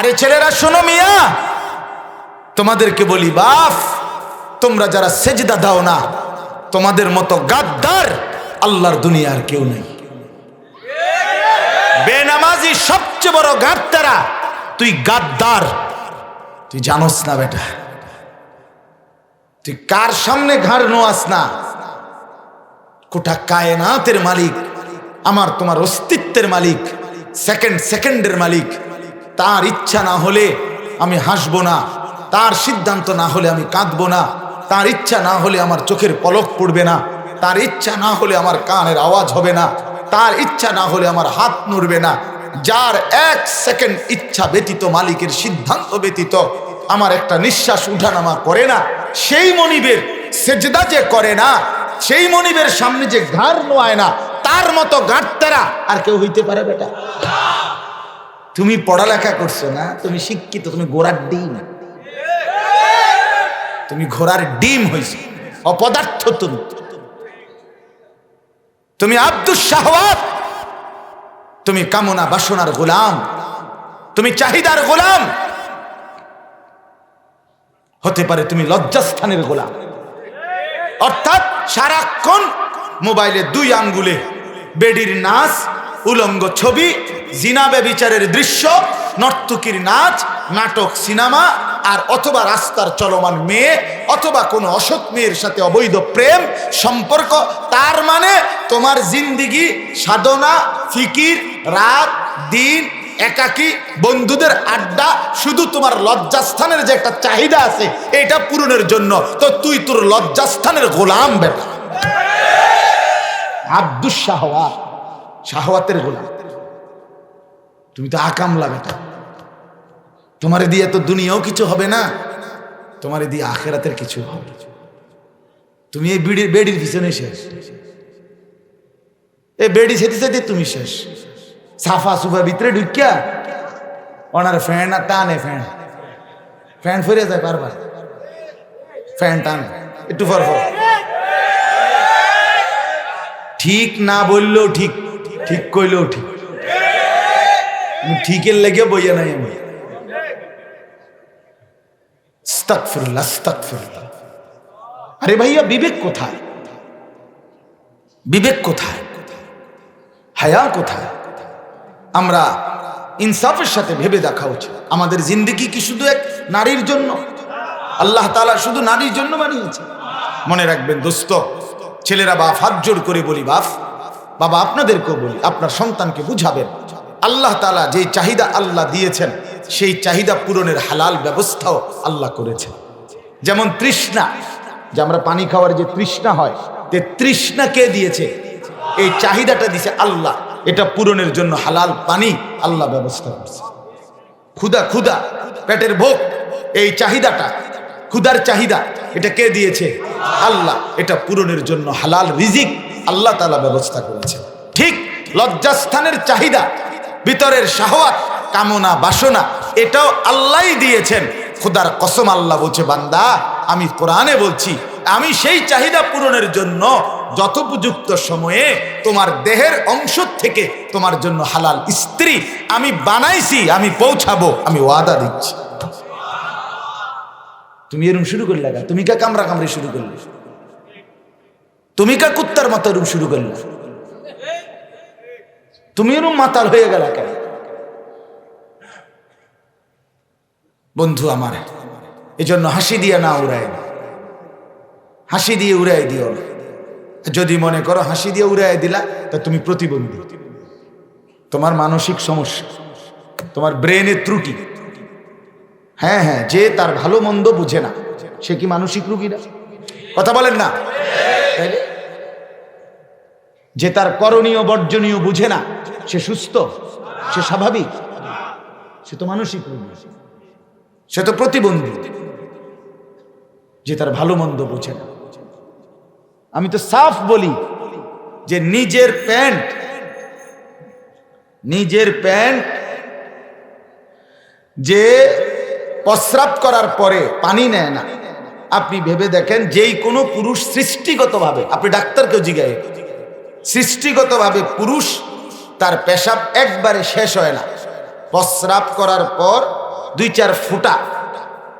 আরে ছেলেরা, শোনো মিয়া। তোমাদেরকে বলি বাপ তোমরা যারা সেজদা দাও না, তোমাদের মতো গাদ্দার আল্লাহর দুনিয়ার কেউ নেই। বেনামাজি সবচেয়ে বড় গাদ্দারা, তুই গাদ্দার। তুই জানোস না বেটা। তুই কার সামনে ঘাড় নোয়াস না? কোটা কায়নাতের মালিক, আমার তোমার অস্তিত্বের মালিক সেকেন্ড সেকেন্ডের মালিক। তার ইচ্ছা না হলে আমি হাসবো না, তার সিদ্ধান্ত না হলে আমি কাঁদবো না, তার ইচ্ছা না হলে আমার চোখের পলক পড়বে না, তার ইচ্ছা না হলে আমার কানের আওয়াজ হবে না, তার ইচ্ছা না হলে আমার হাত নড়বে না, যার এক সেকেন্ড ইচ্ছা ব্যতীত, মালিকের সিদ্ধান্ত ব্যতীত, আমার একটা নিঃশ্বাস উঠানামা করে না, সেই মনিবের সেজদা যে করে না, সেই মনিবের সামনে যে ঘাড় নোয়ায় না, তার মতো গাঁটতারা আর কেউ হইতে পারে বেটা। তুমি পড়ালেখা করছ না, তুমি শিক্ষিত, তুমি গোড়ার ডিম। তুমি ঘোড়ার ডিম হয়েছ, অপদার্থ তুমি। তুমি আব্দুল শাহওয়াত, তুমি কামনা বাসনার গোলাম, তুমি চাহিদার গোলাম। হতে পারে তুমি লজ্জাস্থানের গোলাম। অর্থাৎ সারাক্ষণ মোবাইলে দুই আঙ্গুলে বেডির নাচ উলঙ্গ ছবি জিনাবে বিচারের দৃশ্য, নর্তকীর নাচ, নাটক, সিনেমা, আর অথবা রাস্তার চলমান মেয়ে, অথবা কোনো অসৎ মেয়ের সাথে অবৈধ প্রেম, সম্পর্ক, তার মানে তোমার জিন্দিগি, সাধনা, ফিকির রাত দিন, একাকি, বন্ধুদের আড্ডা, শুধু তোমার লজ্জাস্থানের যে একটা চাহিদা আছে, এটা পূরণের জন্য, তো তুই তোর লজ্জাস্থানের গোলাম বেটা। আব্দুস শাহওয়াত শাহওয়াতের গোলাম। তুমি তো আকামলা বেটা তোমারে দিয়ে তো দুনিয়াও কিছু হবে না, তোমারে দিয়ে আখেরাতের কিছু হবে। তুমি এই বিড়ির বেডির পিছনে শেষ। এই বেডি সেতে সেতে তুমি শেষ। সাফা সুফা ভিতরে ঢুকিয়া ওনার ফ্যান আর টানে ফ্যান। ফ্যান ফিরে যায় বারবার। ফ্যান টান। একটু ফর ঠিক না বললেও ঠিক। ঠিক কইলেও ঠিক। ঠিকের লেগে বইয়া নাই আমি। আরে ভাইয়া, বিবেক কোথায়? বিবেক কোথায়? হায়া কোথায়? আমরা ইনসাফের সাথে ভেবে দেখা উচিত। আমাদের জিন্দিগি কি শুধু এক নারীর জন্য? আল্লাহ তালা শুধু নারীর জন্য বানিয়েছে। মনে রাখবেন দোস্ত, ছেলেরা বাপ হাত জোর করে বলি, বাপ বাবা আপনাদেরকেও বলি, আপনার সন্তানকে বুঝাবেন। আল্লাহ তালা যেই চাহিদা আল্লাহ দিয়েছেন, সেই চাহিদা পূরণের হালাল ব্যবস্থাও আল্লাহ করেছেন। যেমন তৃষ্ণা, যে আমরা পানি খাওয়ার যে তৃষ্ণা হয়, যে তৃষ্ণা কে দিয়েছে? এই চাহিদাটা দিছে আল্লাহ। এটা পূরণের জন্য হালাল পানি আল্লাহ ব্যবস্থা করছে। ক্ষুদা ক্ষুদা, পেটের ভোগ, এই চাহিদাটা ক্ষুদার চাহিদা, এটা কে দিয়েছে? আল্লাহ। এটা পূরণের জন্য হালাল রিজিক আল্লাহ তালা ব্যবস্থা করেছে ঠিক লজ্জাস্থানের চাহিদা, ভিতরের শাহওয়াত, কামনা, বাসনা, এটাও আল্লাহই দিয়েছেন। খুদার কসম আল্লাহ বলছে, বান্দা, আমি কোরআনে বলছি, আমি সেই চাহিদা পূরণের জন্য যথোপযুক্ত সময়ে তোমার দেহের অংশ থেকে তোমার জন্য হালাল স্ত্রী আমি বানাইছি, আমি পৌঁছাবো, আমি ওয়াদা দিচ্ছি। তুমি এরম শুরু করলে তুমি কা কামরা কামড়ি শুরু করলে? তুমি কা কুত্তার মতো এরম শুরু করলে? তুমি এরম মাতাল হয়ে গেল কেন? বন্ধু আমার, এজন্য হাসি দিয়ে না উড়ায় না। হাসি দিয়ে উড়াই দিও না। যদি মনে করো হাসি দিয়ে উড়াই দিলা, তা তুমি প্রতিবন্ধী। তোমার মানসিক সমস্যা, তোমার ব্রেনের ত্রুটি। হ্যাঁ হ্যাঁ যে তার ভালো মন্দ বুঝে না, সে কি মানসিক রুগী না? কথা বলেন না? যে তার করণীয়, বর্জনীয় বুঝে না, সে সুস্থ, সে স্বাভাবিক, সে তো মানসিক সে তো প্রতিবন্ধী, যে তার ভালো মন্দ বোঝে না। আমি তো সাফ বলি যে নিজের প্যান্ট নিজের প্যান্ট যে প্রস্রাব করার পরে পানি নেয় না। আপনি ভেবে দেখেন, যেই কোনো পুরুষ সৃষ্টিগতভাবে, আপনি ডাক্তারকেও জিগায় সৃষ্টিগতভাবে পুরুষ, তার পেশাব একবারে শেষ হয় না। প্রস্রাব করার পর দুই চার ফুটা,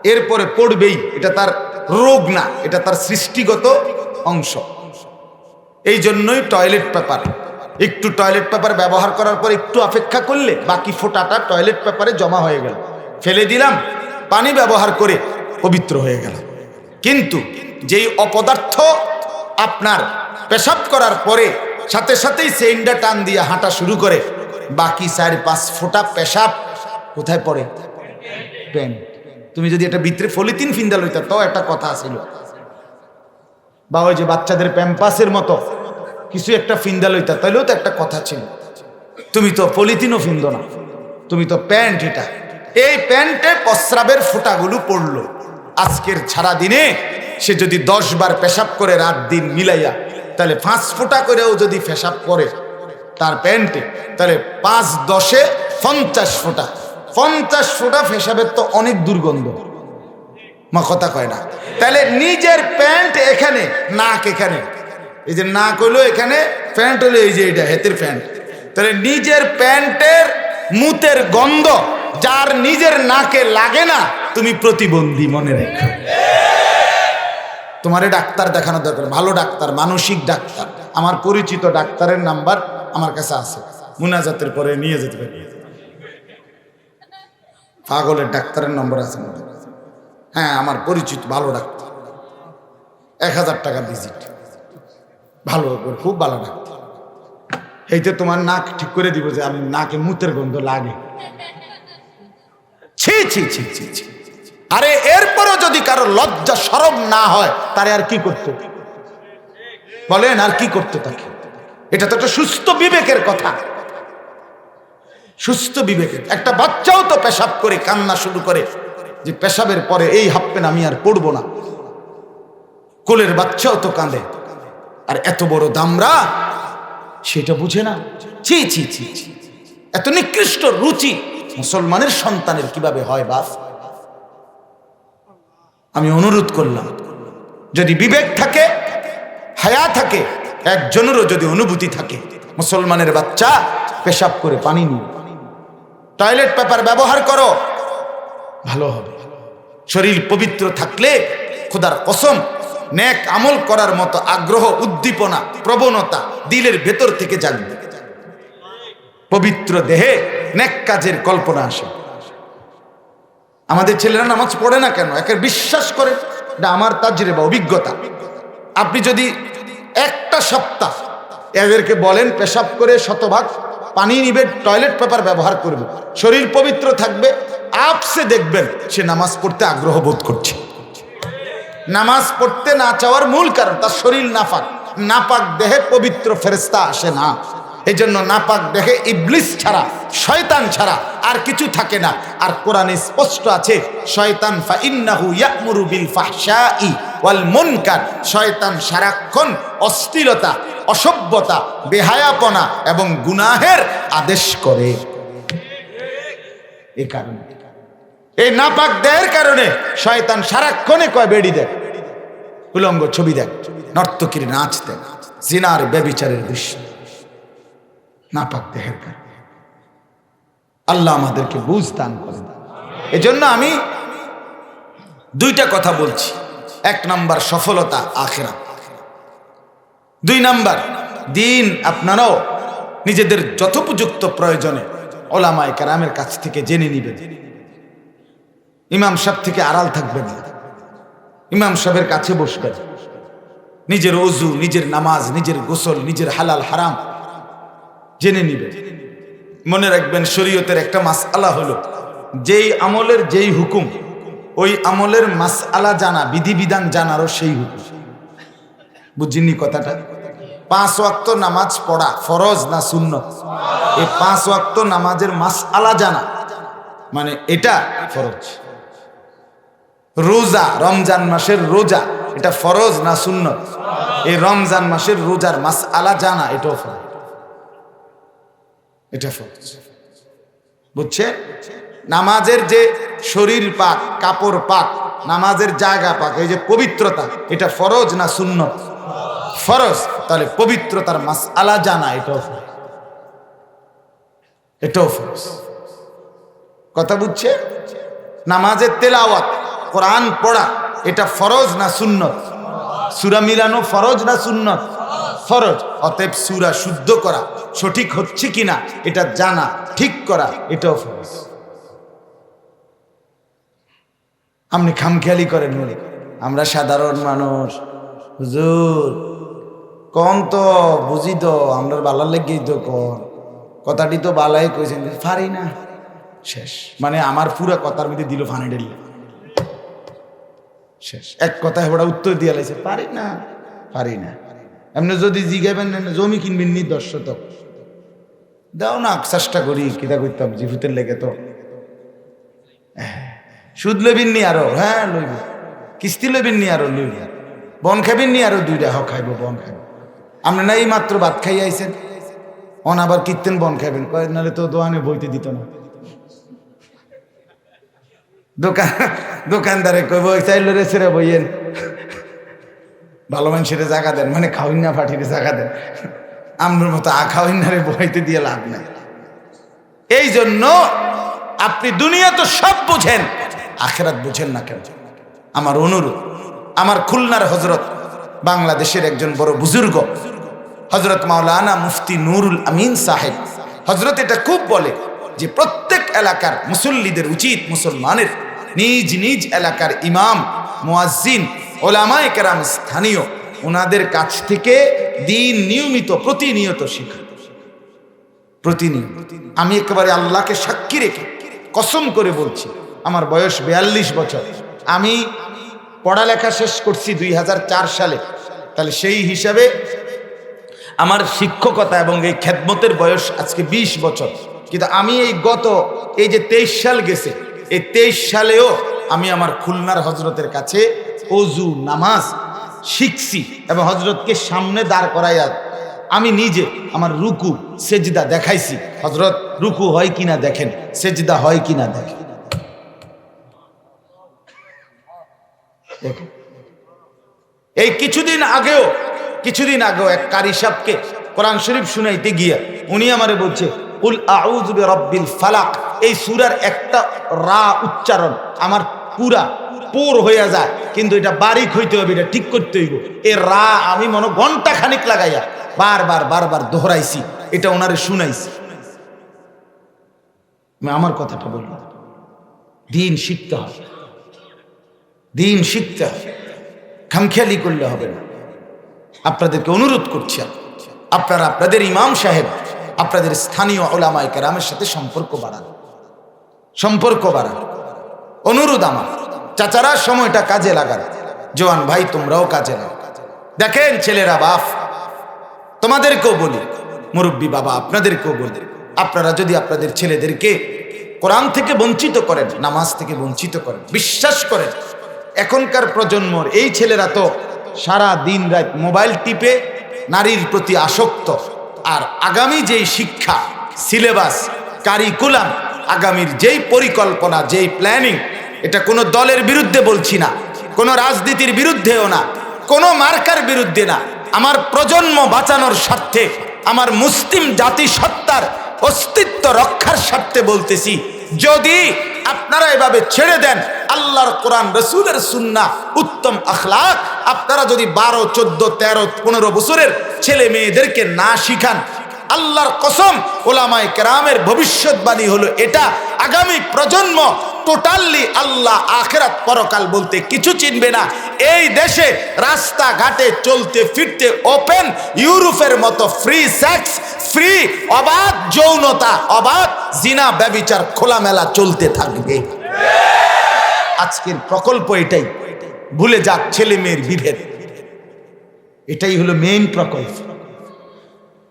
এরপরে পড়বেই, এটা তার রোগ না, এটা তার সৃষ্টিগত অংশ। এই জন্যই টয়লেট পেপার। একটু টয়লেট পেপার ব্যবহার করার পর একটু অপেক্ষা করলে বাকি ফোটাটা টয়লেট পেপারে জমা হয়ে গেল। ফেলে দিলাম, পানি ব্যবহার করে পবিত্র হয়ে গেল। কিন্তু যেই অপদার্থ আপনার পেশাব করার পরে সাথে সাথেই সেইন্ডা টান দিয়ে হাঁটা শুরু করে। বাকি চার পাঁচ ফোঁটা পেশাব কোথায় পড়ে? প্যান্ট তুমি যদি এটা ভিতরে ফলিতিন ফিন্দা লইতা তো একটা কথা ছিল বা ওই যে বাচ্চাদের প্যাম্পাসের মতো কিছু একটা ফিন্দা লইতা তাইলেও তো একটা কথা ছিল। তুমি তো পলিথিনও ফিন্দ না। তুমি তো প্যান্ট এটা। এই প্যান্টে প্রস্রাবের ফোঁটাগুলো পড়ল। আজকের ছাড়া দিনে সে যদি দশ বার পেশাব করে রাত দিন মিলাইয়া তাহলে পাঁচ ফোঁটা করেও যদি ফেসাব করে তার প্যান্টে, তাহলে পাঁচ দশে পঞ্চাশ ফোঁটা। পঞ্চাশ ফোঁটা ফেসাবের তো অনেক দুর্গন্ধ। মা কথা কয় না। তাহলে নিজের প্যান্ট এখানে, নাক এখানে। এই যে নাক হলো এখানে, প্যান্ট হলো এই যে এটা, হেতের প্যান্ট। তাহলে নিজের প্যান্টের মুতের গন্ধ যার নিজের নাকে লাগে না, তুমি প্রতিবন্ধী মনে রেখো। তোমারে ডাক্তার দেখানো দরকার ভালো ডাক্তার, মানসিক ডাক্তার। আমার পরিচিত ডাক্তারের নাম্বার আমার কাছে আছে। মুনাজাতের পরে নিয়ে যেতে পারি। পাগলের ডাক্তারের নম্বর আছে হ্যাঁ। আমার পরিচিত ভালো ডাক্তার। এক হাজার টাকা ভিজিট ভালো, খুব ভালো ডাক্তার। এইতে তোমার নাক ঠিক করে দিব যে আমি নাকে মুতের গন্ধ লাগে। ছি ছি ছি ছি ছি। আরে এরপরও যদি কারও লজ্জা সরব না হয়, তারে আর কি করতে? বলেন, আর কি করতে তাকে? এটা তো একটা সুস্থ বিবেকের কথা। সুস্থ বিবেকের। একটা বাচ্চাও তো পেশাব করে, কান্না শুরু করে, যে পেশাবের পরে এই হাপ্পেন আমি আর পড়ব না। কোলের বাচ্চাও তো কাঁদে। আর এত বড় দামরা, সেটা বুঝে না। ছি ছি ছি ছি। এত নিকৃষ্ট রুচি মুসলমানের সন্তানের কীভাবে হয় বাস আমি অনুরোধ করলাম, যদি বিবেক থাকে, হায়া থাকে, একজনেরও যদি অনুভূতি থাকে, মুসলমানের বাচ্চা পেশাব করে পানি নিয়ে টয়লেট পেপার ব্যবহার করো, ভালো হবে। শরীর পবিত্র থাকলে খোদার কসম, নেক আমল করার মতো আগ্রহ, উদ্দীপনা, প্রবণতা দিলের ভেতর থেকে জাগবে। পবিত্র দেহে নেক কাজের কল্পনা আসে। আমাদের ছেলেরা নামাজ পড়ে না কেন? একের বিশ্বাস করে এটা আমার তাজরে বা অভিজ্ঞতা। আপনি যদি একটা সপ্তাহ এদেরকে বলেন, পেশাব করে শতভাগ পানি নিবে, টয়লেট পেপার ব্যবহার করবে, শরীর পবিত্র থাকবে, আপসে দেখবেন সে নামাজ পড়তে আগ্রহ বোধ করছে। নামাজ পড়তে না চাওয়ার মূল কারণ, তার শরীর নাপাক। নাপাক দেহে পবিত্র ফেরেস্তা আসে না। এই জন্য নাপাক দেখে ইবলিস ছাড়া, শয়তান ছাড়া আর কিছু থাকে না। আর কোরআনে স্পষ্ট আছে, শয়তান ফাইন্নাহু ইয়ামুরু বিল ফাহশাই ওয়াল মুনকার। শয়তান সারাক্ষণ অস্থিরতা অসভ্যতা, বেহায়াপনা এবং গুনাহের আদেশ করে। এ কারণে। এই নাপাক দেহের কারণে শয়তান সারাক্ষণে কয় বেড়ি দেয়? উলঙ্গ ছবি দেখ নর্তকীর নাচ দেখ জিনার ব্যবিচারের দৃশ্য। নাপাক দেহের কারণে। আল্লাহ আমাদেরকে বুঝ দান করেন। এজন্য আমি দুইটা কথা বলছি। এক নাম্বার সফলতা আখেরা দুই নাম্বার, দিন আপনারাও নিজেদের যথোপযুক্ত প্রয়োজনে ওলামায় কারামের কাছ থেকে জেনে নিবেন। ইমাম সাহেব থেকে আড়াল থাকবেন ইমাম সাহেবের কাছে বসবেন। নিজের অজু, নিজের নামাজ, নিজের গোসল, নিজের হালাল হারাম জেনে নিবেন মনে রাখবেন, শরীয়তের একটা মাস আলা হলো, যেই আমলের যেই হুকুম, ওই আমলের মাস আলা জানা, বিধিবিধান জানারও সেই হুকুম। বুঝিনি কথাটা? পাঁচ ওয়াক্ত নামাজ পড়া ফরজ না শূন্য এই পাঁচ ওয়াক্ত নামাজের মাস আলা জানা মানে এটা ফরজ। রোজা, রমজান মাসের রোজা, এটা ফরজ না শূন্য এই রমজান মাসের রোজার মাস আলা জানা, এটাও ফরজ। এটা ফরজ। বুঝছে? নামাজের যে শরীর পাক, কাপড় পাক, নামাজের জায়গা পাক, এই যে পবিত্রতা, এটা ফরজ না শূন্য ফরজ। তাহলে পবিত্রতার মাস আলা জানা, এটাও ফরজ। এটাও ফরজ। কথা বুঝছে? নামাজের তেলাওয়াত, কোরআন পড়া, এটা ফরজ না সুন্নত? সুরা মিলানো ফরজ না সুন্নত? ফরজ, অতএব সুরা শুদ্ধ করা সঠিক হচ্ছে কিনা এটা জানা, ঠিক করা, এটাও ফরজ। আপনি খামখেয়ালি করেন বলে, আমরা সাধারণ মানুষ, হুজুর কন তো, বুঝি তো, আমরা বালার লেগেই তো কন কথাটি তো বালাই কইছেন, পারি না। শেষ। মানে আমার পুরা কথার মধ্যে দিল ফানি ডেলে শেষ। এক কথায় ওরা উত্তর দিয়ে লাইছে, পারি না পারি না। এমনি যদি জিগাবেন জমি কিনবেন নি দশ দাও না, চেষ্টা করি, কিতা করতাম জিফুতের লেগে তো। সুদ লইবেন নি আরও হ্যাঁ লইব। কিস্তি লইবেন নি আরও, লইব। বন খাবেন নি আরও দুইটা, হ, খাইব, বন খাইব। আপনি না এই মাত্র ভাত খাই আইছেন? অন আবার কীর্তেন বন খাইবেন? নাহলে তো দোকানে বইতে দিত না। দোকান দোকানদারে কইব চাইল রে ছেড়ে বইয়েন। ভালো মানুষের জায়গা দেন মানে খাওয়াই না ফাটিরে জায়গা দেন। আমার মতো আ খাওয়াই না রে বইতে দিয়ে লাভ নাই। এই জন্য আপনি দুনিয়া তো সব বুঝেন, আখেরাত বুঝেন না কেন আমার অনুরোধ, আমার খুলনার হজরত বাংলাদেশের একজন বড় বুজুর্গ হজরত মাওলানা মুফতি নুরুল আমিন সাহেব। হজরত এটা খুব বলে যে প্রত্যেক এলাকার মুসল্লিদের উচিত মুসলমানের নিজ নিজ এলাকার ইমাম, মুয়াজ্জিন ওলামায়ে কেরাম স্থানীয় ওনাদের কাছ থেকে দিন নিয়মিত, প্রতিনিয়ত শিখা। প্রতিনিয়ত। আমি একেবারে আল্লাহকে সাক্ষী রেখে কসম করে বলছি, আমার বয়স বিয়াল্লিশ বছর। আমি পড়ালেখা শেষ করছি দুই হাজার চার সালে। তাহলে সেই হিসাবে আমার শিক্ষকতা এবং এই খেদমতের বয়স আজকে ২০ বছর। কিন্তু আমি এই গত, এই যে তেইশ সাল গেছে, এই তেইশ সালেও আমি আমার খুলনার হজরতের কাছে অজু, নামাজ, শিখছি এবং হজরতকে সামনে দাঁড় করাইয়া আমি নিজে আমার রুকু, সেজদা দেখাইছি। হজরত রুকু হয় কিনা দেখেন, সেজদা হয় কিনা দেখেন। দেখেন। এই কিছুদিন আগেও কিছুদিন আগেও এক কারি সাহকে কোরআন শরীফ শুনাইতে গিয়া উনি আমারে বলছে উল আউযু বিরাব্বিল ফালাক। এই সূরার একটা রা উচ্চারণ আমার পুরা পুর হইয়া যায়, কিন্তু এটা বারিক হইতে হবে, এটা ঠিক করতে হইব। এ রা, আমি মনে ঘণ্টা খানিক লাগাইয়া বারবার বারবার দোহরাইছি, এটা ওনারে শুনাইছি। আমি আমার কথাটা বললাম দিন শিখতে হবে। দিন শিখতে হবে। খামখেয়ালি করলে হবে না। আপনাদেরকে অনুরোধ করছি, আপনারা আপনাদের ইমাম সাহেব, আপনাদের স্থানীয় ওলামায় কেরামের সাথে সম্পর্ক বাড়ান। সম্পর্ক বাড়ান। অনুরোধ আমার। চাচারা, সময়টা কাজে লাগান। জোয়ান ভাই, তোমরাও কাজে লাগান দেখেন ছেলেরা, বাপ, তোমাদেরকেও বলি, মুরব্বী বাবা, আপনাদেরকেও বলি, আপনারা যদি আপনাদের ছেলেদেরকে কোরআন থেকে বঞ্চিত করেন, নামাজ থেকে বঞ্চিত করেন, বিশ্বাস করেন, এখনকার প্রজন্মর এই ছেলেরা তো সারা দিন রাত মোবাইল টিপে নারীর প্রতি আসক্ত। আর আগামী যেই শিক্ষা, সিলেবাস, কারিকুলাম, আগামীর যেই পরিকল্পনা, যেই প্ল্যানিং এটা কোনো দলের বিরুদ্ধে বলছি না, কোনো রাজনীতির বিরুদ্ধেও না, কোনো মার্কার বিরুদ্ধে না। আমার প্রজন্ম বাঁচানোর স্বার্থে, আমার মুসলিম জাতিসত্তার অস্তিত্ব রক্ষার স্বার্থে বলতেছি, যদি আপনারা এভাবে ছেড়ে দেন, আল্লাহর কোরআন, রসুলের সুন্না, উত্তম আখলাক, আপনারা যদি বারো, চোদ্দ, তেরো, পনেরো বছরের ছেলে মেয়েদেরকে না শিখান আল্লাহর কসম ওলামায় কেরামের ভবিষ্যৎবাণী হলো এটা। আগামী প্রজন্ম টোটালি আল্লাহ আখেরাত পরকাল বলতে কিছু চিনবে না। এই দেশে রাস্তাঘাটে চলতে ফিরতে ওপেন, ইউরোপের মতো ফ্রি সেক্স, ফ্রি অবাধ যৌনতা, অবাধ জিনা ব্যবিচার খোলামেলা চলতে থাকবে। আজকের প্রকল্প এটাই। ভুলে যাক ছেলে মেয়ের বিভেদ। এটাই হলো মেইন প্রকল্প।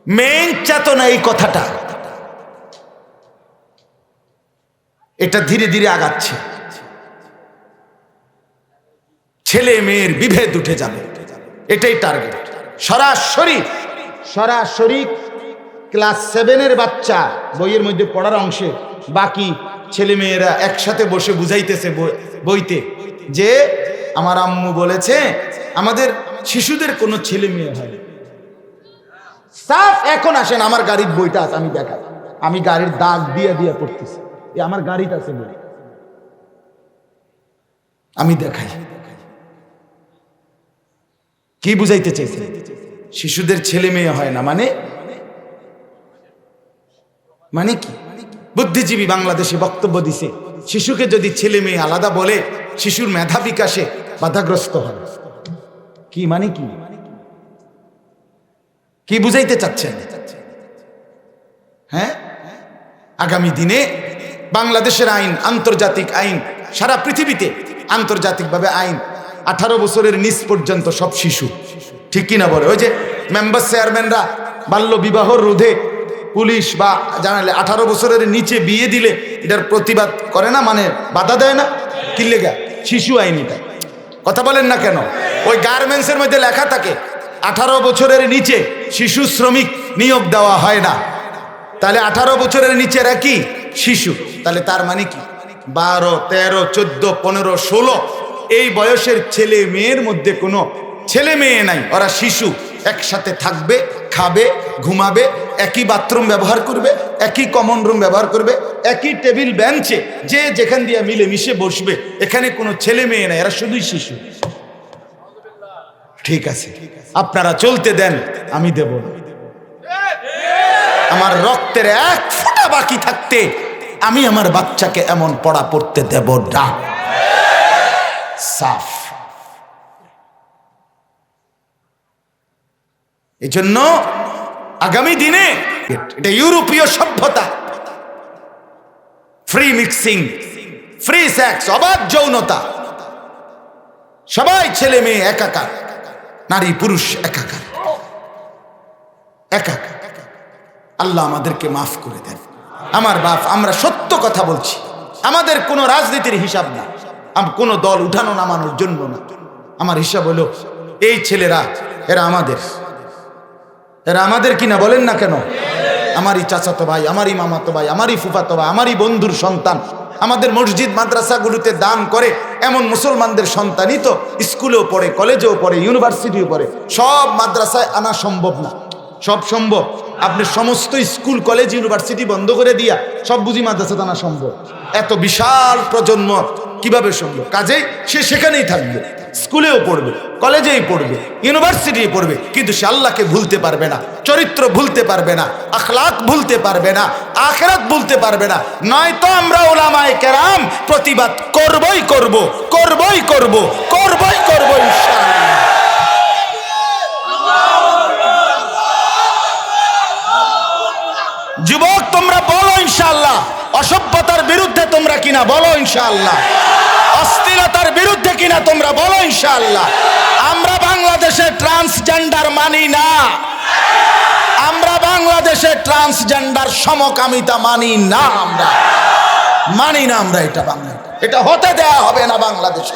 মেইন চেতনা এই কথাটা। এটা ধীরে ধীরে আগাচ্ছে। ছেলে মেয়ের বিভেদ উঠে যাবে। এটাই টার্গেট সরাসরি সরাসরি ক্লাস সেভেনের বাচ্চা বইয়ের মধ্যে পড়ার অংশে বাকি ছেলে মেয়েরা একসাথে বসে বুঝাইতেছে বই- বইতে যে, আমার আম্মু বলেছে, আমাদের শিশুদের কোনো ছেলে মেয়ে হয়। সাফ, এখন আসেন, আমার গাড়ির বইটা আছে, আমি দেখাই। আমি গাড়ির দাগ দিয়ে দিয়ে পড়তেছি। এই আমার গাড়িটা আছে বই আমি দেখাই। কি বুঝাইতে চাইছে শিশুদের ছেলে মেয়ে হয় না মানে? মানে কি? বুদ্ধিজীবী বাংলাদেশে বক্তব্য দিছে, শিশুকে যদি ছেলে মেয়ে আলাদা বলে, শিশুর মেধা বিকাশে বাধাগ্রস্ত হয় কি মানে কি? কি বুঝাইতে চাচ্ছেন? হ্যাঁ? আগামী দিনে বাংলাদেশের আইন, আন্তর্জাতিক আইন, সারা পৃথিবীতে আন্তর্জাতিকভাবে আইন, আঠারো বছরের নিচ পর্যন্ত সব শিশু। ঠিক কিনা বলে? ওই যে মেম্বার চেয়ারম্যানরা বাল্য বিবাহ রোধে পুলিশ বা জানালে আঠারো বছরের নিচে বিয়ে দিলে এটার প্রতিবাদ করে না? মানে বাধা দেয় না? কি লেগা? শিশু আইন এটা। কথা বলেন না কেন? ওই গার্মেন্টসের মধ্যে লেখা থাকে আঠারো বছরের নিচে শিশু শ্রমিক নিয়োগ দেওয়া হয় না। তাহলে আঠারো বছরের নিচে কি শিশু। তাহলে তার মানে কি? বারো, তেরো, চোদ্দ, পনেরো, ষোলো, এই বয়সের ছেলে মেয়ের মধ্যে কোনো ছেলে মেয়ে নাই। ওরা শিশু, একসাথে থাকবে, খাবে, ঘুমাবে, একই বাথরুম ব্যবহার করবে, একই কমন রুম ব্যবহার করবে, একই টেবিল, বেঞ্চে, যে যেখান দিয়ে মিলে মিশে বসবে, এখানে কোনো ছেলে মেয়ে নাই, এরা শুধুই শিশু। ঠিক আছে। আপনারা চলতে দেন, আমি দেব আমার রক্তের এক ফোঁটা বাকি থাকতে আমি আমার বাচ্চাকে এমন পড়া পড়তে দেব না। সাফ। এই জন্য আগামী দিনে এটা ইউরোপীয় সভ্যতা। ফ্রি মিক্সিং ফ্রি সেক্স অবাধ যৌনতা। সবাই ছেলে মেয়ে একাকার। নারী, পুরুষ, একাকার। একাকার। আল্লাহ আমাদেরকে মাফ করে দেন। আমার বাপ, আমরা সত্য কথা বলছি। আমাদের কোনো রাজনীতির হিসাব না। কোনো দল উঠানো নামানোর জন্য না। আমার হিসাব হলো, এই ছেলেরা, এরা আমাদের। এরা আমাদের কিনা বলেন না কেন? আমারই চাচাতো ভাই, আমারই মামাতো ভাই, আমারই ফুফাতো ভাই, আমারই বন্ধুর সন্তান। আমাদের মসজিদ মাদ্রাসাগুলোতে দান করে এমন মুসলমানদের সন্তানই তো স্কুলেও পড়ে, কলেজেও পড়ে, ইউনিভার্সিটিও পড়ে। সব মাদ্রাসায় আনা সম্ভব না। সব সম্ভব। আপনি সমস্ত স্কুল, কলেজ, ইউনিভার্সিটি বন্ধ করে দিয়া সব বুঝি মাদ্রাসাতে আনা সম্ভব। এত বিশাল প্রজন্ম কীভাবে সম্ভব? কাজেই সে সেখানেই থাকবে। স্কুলেও পড়বে, কলেজেই পড়বে ইউনিভার্সিটি পড়বে, কিন্তু সে আল্লাহকে ভুলতে পারবে না, চরিত্র ভুলতে পারবে না আখলাক ভুলতে পারবে না, আখরাত ভুলতে পারবে না। নয়তো আমরা ওলামায় কেরাম প্রতিবাদ করবই করব করবই করব করবই করব যুবক, তোমরা বলো ইনশাল্লাহ অসভ্যতার বিরুদ্ধে তোমরা কিনা বলো ইনশাল্লাহ অস্থিরতার বিরুদ্ধে কিনা তোমরা বলো ইনশাল্লাহ আমরা বাংলাদেশে ট্রান্সজেন্ডার মানি না। আমরা বাংলাদেশে ট্রান্সজেন্ডার সমকামিতা মানি না আমরা। মানি না আমরা এটা বাংলা এটা হতে দেয়া হবে না বাংলাদেশে।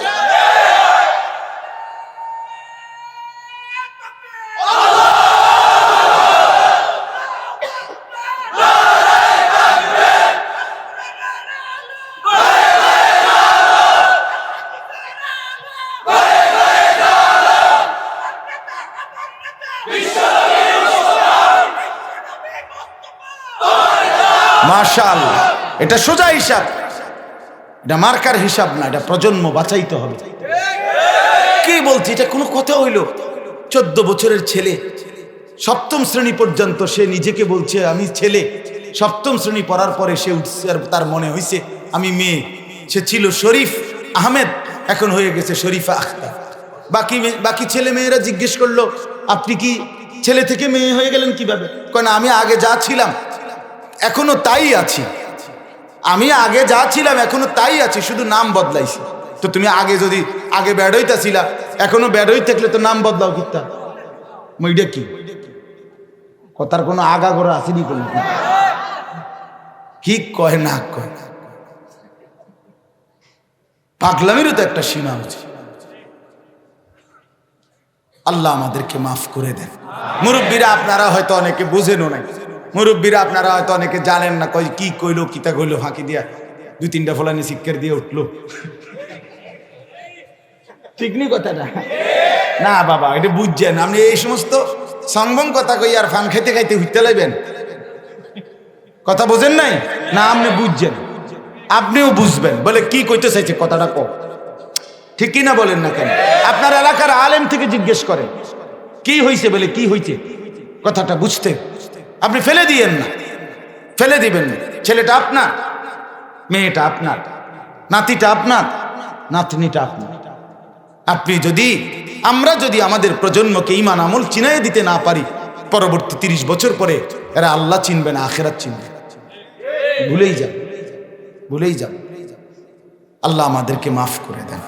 মার্শাল। এটা সোজা হিসাব। এটা মার্কার হিসাব না, এটা প্রজন্ম বাঁচাইতে হবে। কি বলছি, এটা কোনো কথা হইল? চোদ্দ বছরের ছেলে। সপ্তম শ্রেণি পর্যন্ত সে নিজেকে বলছে, আমি ছেলে। সপ্তম শ্রেণি পড়ার পরে সে উঠছে আর তার মনে হয়েছে আমি মেয়ে। সে ছিল শরীফ আহমেদ, এখন হয়ে গেছে শরীফা আখতার। বাকি বাকি ছেলে মেয়েরা জিজ্ঞেস করল, আপনি কি ছেলে থেকে মেয়ে হয়ে গেলেন কীভাবে? কেন আমি আগে যা ছিলাম এখনও তাই আছি। আমি আগে যা ছিলাম এখনও তাই আছি, শুধু নাম বদলাইছি। তো তুমি আগে যদি আগে ব্যাডইতা ছিলা এখনও ব্যাডই থাকলে তো নাম বদলাও কিতা? মইটা কি? কথার কোনো আগা করে আসেনি কোনো কি কয় না কয়? পাগলামিরও তো একটা সীমা আছে। আল্লাহ আমাদেরকে মাফ করে দেন। মুরব্বীরা আপনারা হয়তো অনেকে বুঝেনও নাই। মুরব্বীরা আপনারা হয়তো অনেকে জানেন না কই কি কইলো কিতা কইলো, ফাঁকি দিয়া। দুই তিনটা ফলানি শিক্ষার দিয়ে উঠল। ঠিক নি কথাটা? না বাবা, এটা বুঝছেন। আপনি এই সমস্ত সংবং কথা কই আর ফান খাইতে খাইতে হইতে লাইবেন কথা বোঝেন নাই? না, আপনি বুঝছেন। আপনিও বুঝবেন। বলে কি কইতে চাইছে কথাটা কো ঠিক কি না বলেন না কেন? আপনার এলাকার আলেম থেকে জিজ্ঞেস করেন। কি হয়েছে বলে, কি হয়েছে কথাটা বুঝতে আপনি ফেলে দিয়েন না। ফেলে দিবেন। ছেলেটা আপনার, মেয়েটা আপনার, নাতিটা আপনার, নাতনিটা আপনার। আপনি যদি, আমরা যদি আমাদের প্রজন্মকে ইমান আমল চিনাই দিতে না পারি, পরবর্তী তিরিশ বছর পরে এরা আল্লাহ চিনবে না, আখেরাত চিনবে। ভুলেই যাবে ভুলেই যাবে আল্লাহ আমাদেরকে মাফ করে দেন।